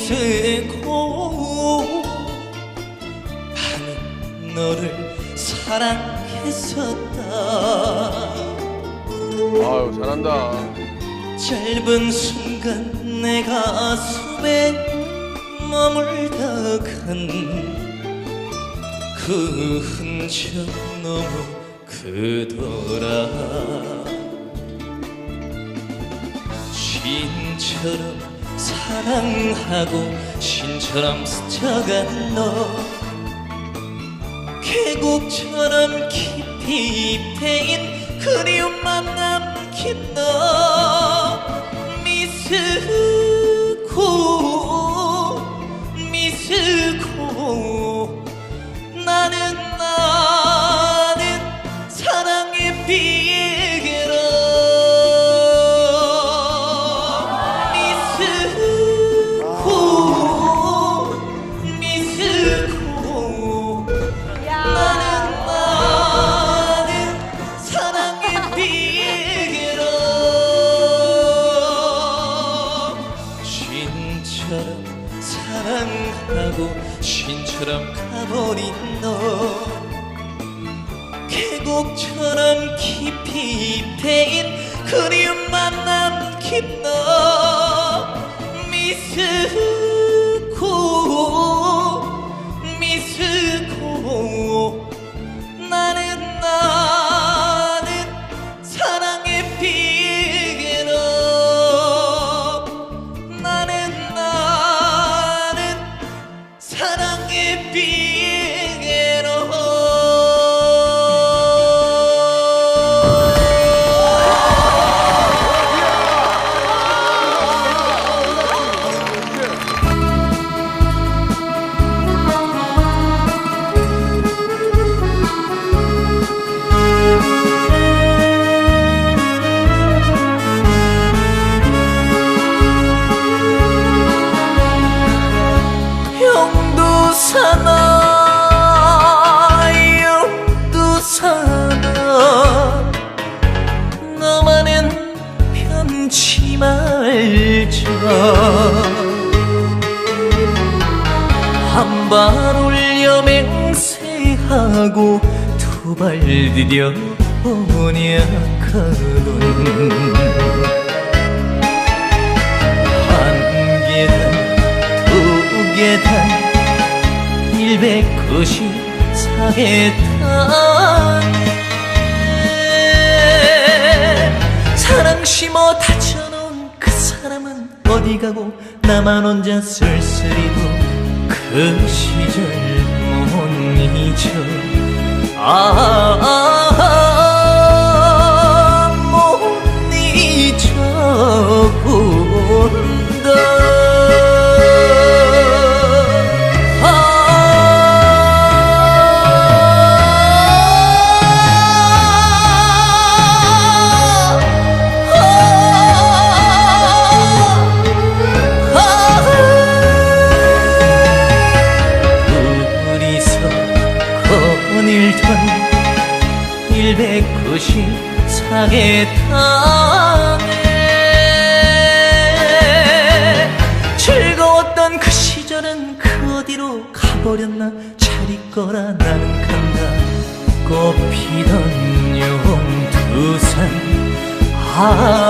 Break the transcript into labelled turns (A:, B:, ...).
A: 미스고 나는 너를 사랑했었다
B: 아유 잘한다.
A: 짧은 순간 내 가슴에 머물다 간 그 흔적 너무 크더라 신처럼 사랑하고 신처럼 스쳐간 너. 계곡처럼 깊이 패인 그리움만 남긴 너. 미스코 미스코. 나는 신처럼 사랑하고 신처럼 가버린 너. 계곡처럼 깊이 패인 그리움만 남긴 너. 미스 형도 사나 형도 사나. 너만은 편치 말자. 한발 올려 맹세하고 두 발 디뎌 한 계단 두 계단 194계단 사랑 심어 다쳐놓은 그 사람은 어디 가고 나만 혼자 쓸쓸히도 그 시절 못 잊어. 아, 아, 194계단에 즐거웠던 그 시절은 그 어디로 가버렸나? 잘 있거라 나는 간다. 꽃피던 용두산. 아,